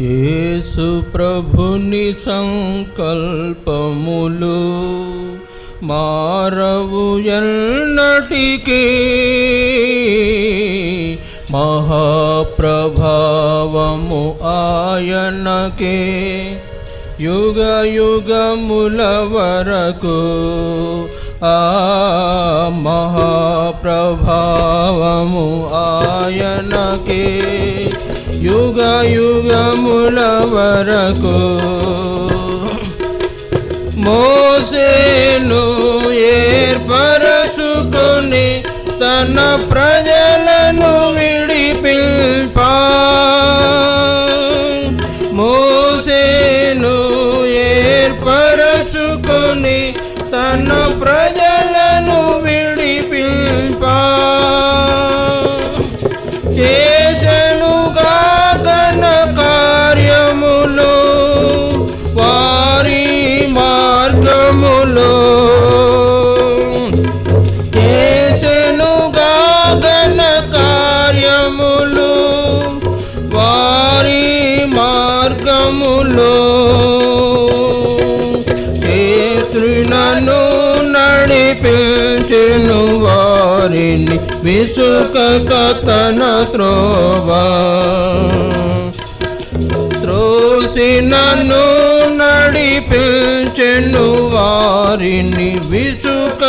యేసు ప్రభుని సంకల్పములు మారవు ఎన్నటికీ. మహాప్రభావము ఆయనకే యుగ యుగముల వరకు. ఆ మహాప్రభావము ఆయనకే యుగ యుగముల వరకు మోసేను ఏర్పరచుకొని తన ప్రజ నడిపించెను వారిని విసుక తన త్రోవా. త్రోసినను నడిపించెను వారిని విసుక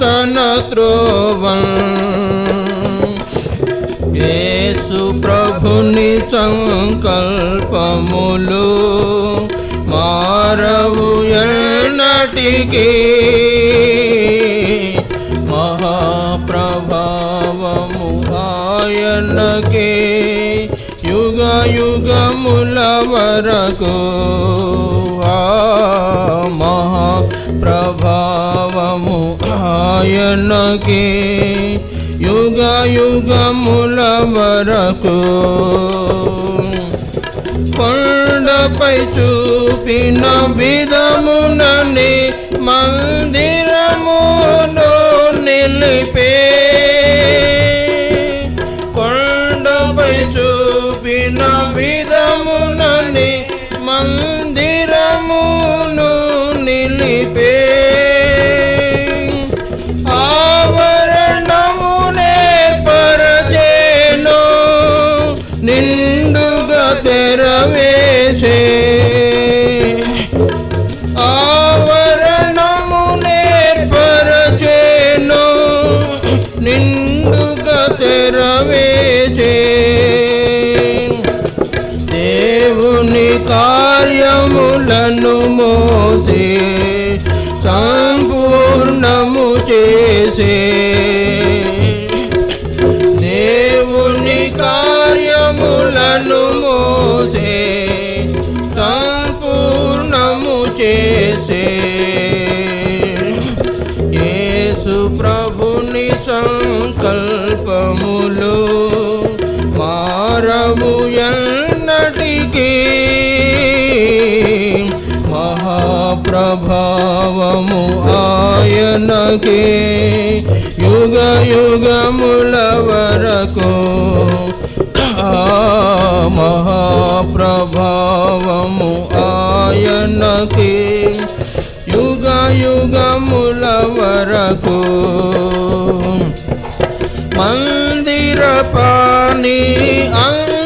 తన త్రోవం. యేసు ప్రభుని సంకల్పములు మారవు ఎన్నటికీ. మనకే యుగ యుగముల వరకు ఆ మహాప్రభావము ఆయనకే యుగ యుగముల వరకు కొండపై చూపిన విధమునని మందిరమును నిలిపే మోసే సంపూర్ణము చేసే. దేవుని కార్యములను మోసే సంపూర్ణము చేసే. యేసు ప్రభుని సంకల్పములు మారము ఎన్నటికీ. ప్రభావము ఆయనకే యుగ యుగముల వరకు మహాప్రభావము ఆయనకే యుగ యుగముల వరకు మందిర పాని అంతయును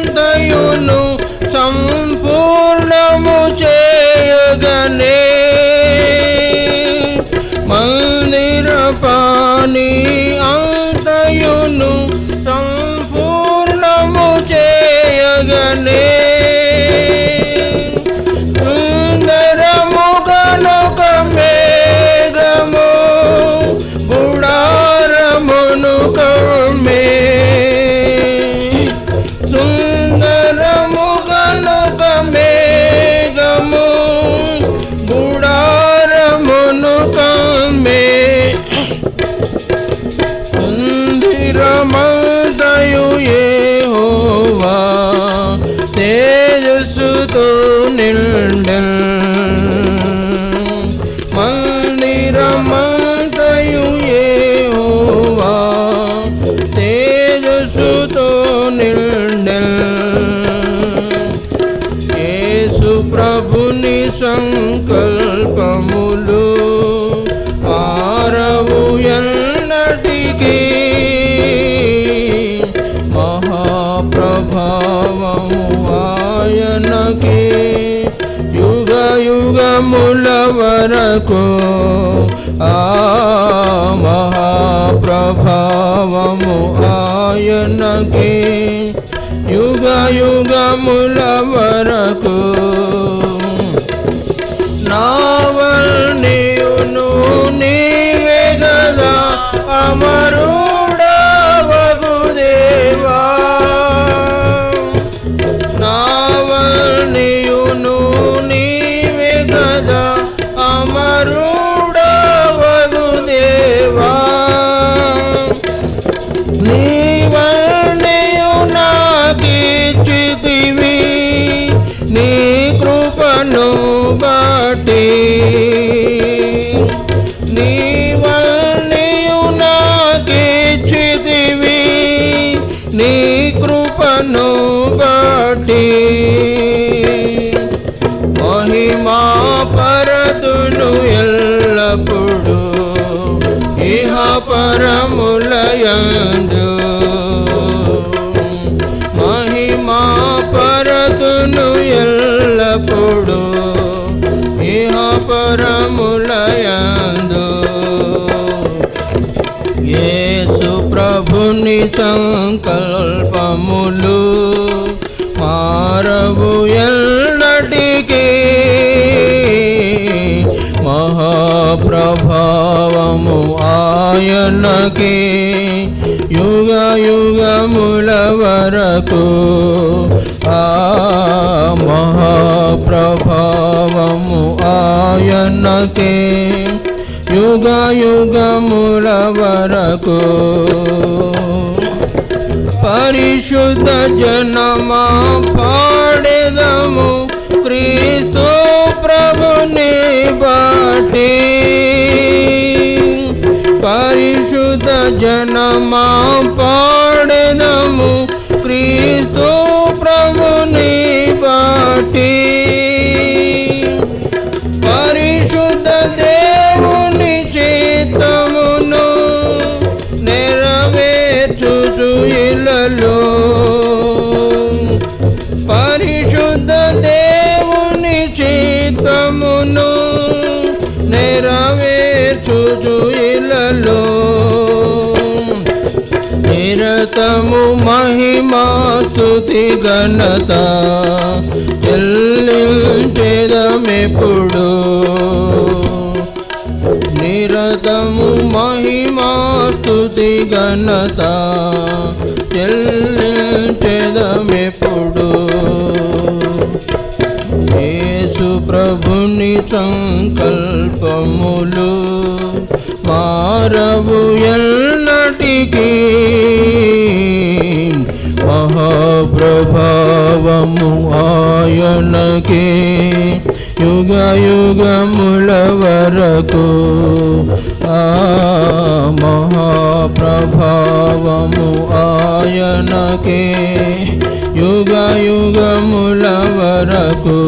మందిర పాని అంతయును సంపూర్ణము చేయగనే యెహోవా తేజస్సుతో నిండల్ వరకు ఆ మహాప్రభావము ఆయనకి యుగ యుగముల వరకు బట్టి మహిమా పరతును ఎల్లప్పుడు ఇహ పరములయందు. మహిమా పరతును ఎల్లప్పుడు ఇహ పరములయందు. యేసు ప్రభుని సంకల్పములు మారవు ఎల్లటికీ మహాప్రభావము ఆయనకి యుగ యుగముల వరకు ఆ మహాప్రభావము ఆయనకే యుగ యుగముల వరకు పరిశుద్ధ జనమా పాడేదము క్రీస్తు ప్రభుని బాటి పరిశుద్ధ జనమా పాడెదము నెరవేర్చుచు ఇలలో నిరతము మహిమా స్థుతి ఘనత చెల్లించెదమెప్పుడు. నిరతము మహిమా స్థుతి ఘనత చెల్లించెదమెప్పుడు. ప్రభుని సంకల్పములు మారవు ఎల్లటికి మహాప్రభావము ఆయనకే యుగ యుగముల వరకు. ఆ మహాప్రభావము ఆయనకే యుగ యుగముల వరకు.